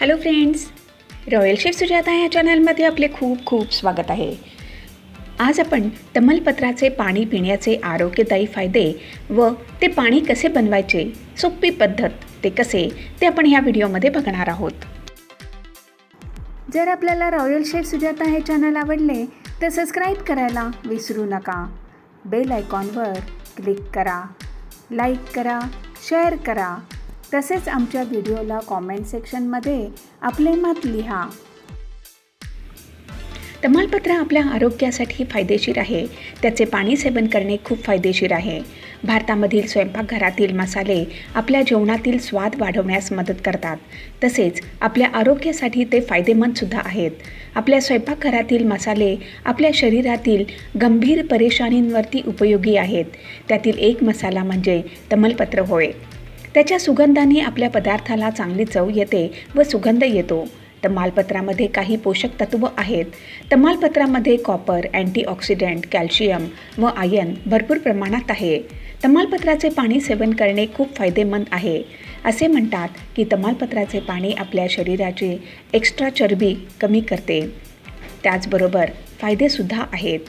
Hello friends royal chef Sujata ह्या चॅनलमध्ये आपले खूप खूप स्वागत आहे. आज आपण तमलपत्राचे पाणी पिण्याचे आरोग्यदायी फायदे व ते पाणी कसे बनवायचे सोपी पद्धत ते कसे ते आपण ह्या व्हिडिओमध्ये बघणार आहोत. जर आपल्याला रॉयल शेफ सुजाता हे चॅनल आवडले तर सबस्क्राईब करायला विसरू नका. बेल आयकॉनवर क्लिक करा. लाईक करा शेअर करा. तसेच आमच्या व्हिडिओला कॉमेंट सेक्शनमध्ये आपले मत लिहा. तमालपत्र आपल्या आरोग्यासाठी फायदेशीर आहे. त्याचे पाणी सेवन करणे खूप फायदेशीर आहे. भारतामधील स्वयंपाकघरातील मसाले आपल्या जेवणातील स्वाद वाढवण्यास मदत करतात. तसेच आपल्या आरोग्यासाठी ते फायदेमंदसुद्धा आहेत. आपल्या स्वयंपाकघरातील मसाले आपल्या शरीरातील गंभीर परेशानींवरती उपयोगी आहेत. त्यातील एक मसाला म्हणजे तमलपत्र होय. त्याच्या सुगंधाने आपल्या पदार्थाला चांगली चव येते व सुगंध येतो. तमालपत्रामध्ये काही पोषक तत्व आहेत. तमालपत्रामध्ये कॉपर अँटीऑक्सिडंट कॅल्शियम व आयन भरपूर प्रमाणात आहे. तमालपत्राचे पाणी सेवन करणे खूप फायदेमंद आहे. असे म्हणतात की तमालपत्राचे पाणी आपल्या शरीराची एक्स्ट्रा चरबी कमी करते. त्याचबरोबर फायदेसुद्धा आहेत.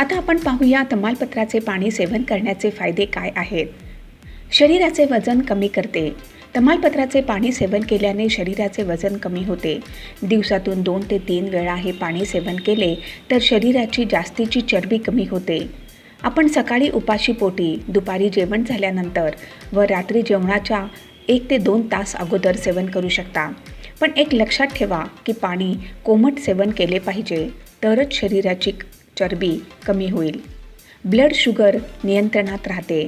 आता आपण पाहूया तमालपत्राचे पाणी सेवन करण्याचे फायदे काय आहेत. शरीराचे वजन कमी करते. तमालपत्राचे पाणी सेवन केल्याने शरीराचे वजन कमी होते. दिवसातून दोन ते तीन वेळा हे पाणी सेवन केले तर शरीराची जास्तीची चरबी कमी होते. आपण सकाळी उपाशी पोटी दुपारी जेवण झाल्यानंतर व रात्री जेवणाच्या एक ते दोन तास अगोदर सेवन करू शकता. पण एक लक्षात ठेवा की पाणी कोमट सेवन केले पाहिजे तरच शरीराची चरबी कमी होईल. ब्लड शुगर नियंत्रणात राहते.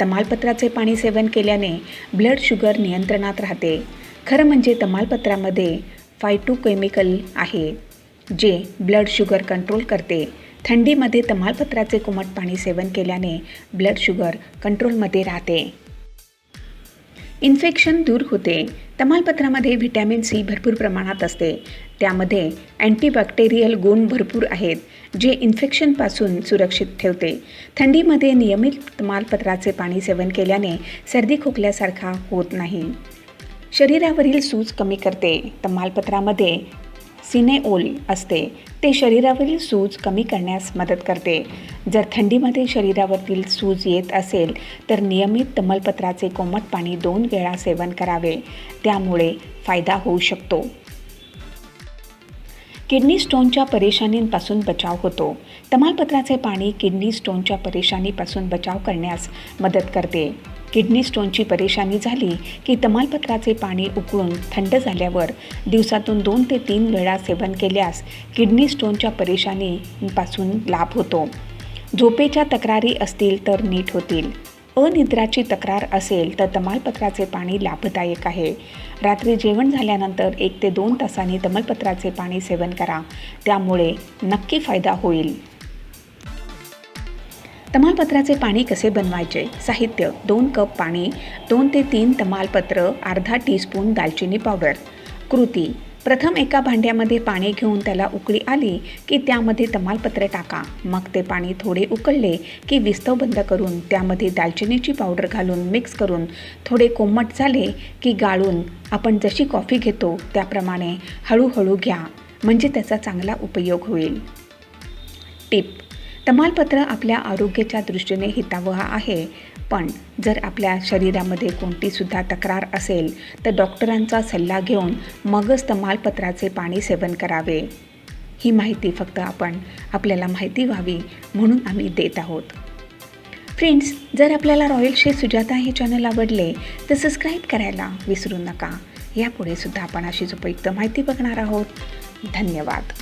तमालपत्राचे पाणी सेवन केल्याने ब्लड शुगर नियंत्रणात राहते. खरं म्हणजे तमालपत्रामध्ये फायटू केमिकल आहे जे ब्लड शुगर कंट्रोल करते. थंडीमध्ये तमालपत्राचे कोमट पाणी सेवन केल्याने ब्लड शुगर कंट्रोलमध्ये राहते. इन्फेक्शन दूर होते. तमालपत्रामध्ये व्हिटॅमिन सी भरपूर प्रमाणात असते. त्यामध्ये अँटीबॅक्टेरियल गुण भरपूर आहेत जे इन्फेक्शनपासून सुरक्षित ठेवते. थंडीमध्ये नियमित तमालपत्राचे पाणी सेवन केल्याने सर्दी खोकल्यासारखा होत नाही. शरीरावरील सूज कमी करते. तमालपत्रामध्ये सिनेओल असते ते शरीरावरील सूज कमी करण्यास मदत करते. जर थंडीमध्ये शरीरावरील सूज येत असेल तर नियमित तमलपत्राचे कोमट पाणी दोन वेळा सेवन करावे. त्यामुळे फायदा होऊ शकतो. किडनी स्टोनच्या परेशानींपासून बचाव होतो. तमालपत्राचे पाणी किडनी स्टोनच्या परेशानीपासून बचाव करण्यास मदत करते. किडनी स्टोनची परेशानी झाली की तमालपत्राचे पाणी उकळून थंड झाल्यावर दिवसातून दोन ते तीन वेळा सेवन केल्यास किडनी स्टोनच्या परेशानीपासून लाभ होतो. झोपेच्या तक्रारी असतील तर नीट होतील. अनिद्राची तक्रार असेल तर तमालपत्राचे पाणी लाभदायक आहे. रात्री जेवण झाल्यानंतर एक ते दोन तासांनी तमालपत्राचे पाणी सेवन करा. त्यामुळे नक्की फायदा होईल. तमालपत्राचे पाणी कसे बनवायचे? साहित्य दोन कप पाणी दोन ते तीन तमालपत्र अर्धा टीस्पून दालचिनी पावडर कृती प्रथम एका भांड्यामध्ये पाणी घेऊन त्याला उकळी आली की त्यामध्ये तमालपत्र टाका. मग ते पाणी थोडे उकळले की विस्तव बंद करून त्यामध्ये दालचिनीची पावडर घालून मिक्स करून थोडे कोमट झाले की गाळून आपण जशी कॉफी घेतो त्याप्रमाणे हळूहळू घ्या म्हणजे त्याचा चांगला उपयोग होईल. टिप तमालपत्र आपल्या आरोग्याच्या दृष्टीने हितावह आहे. पण जर आपल्या शरीरामध्ये कोणतीसुद्धा तक्रार असेल तर डॉक्टरांचा सल्ला घेऊन मगच तमालपत्राचे पाणी सेवन करावे. ही माहिती फक्त आपण आपल्याला माहिती व्हावी म्हणून आम्ही देत आहोत. फ्रेंड्स जर आपल्याला रॉयल शेफ सुजाता हे चॅनल आवडले तर सबस्क्राईब करायला विसरू नका. यापुढे सुद्धा आपण अशीच उपयुक्त माहिती बघणार आहोत. धन्यवाद.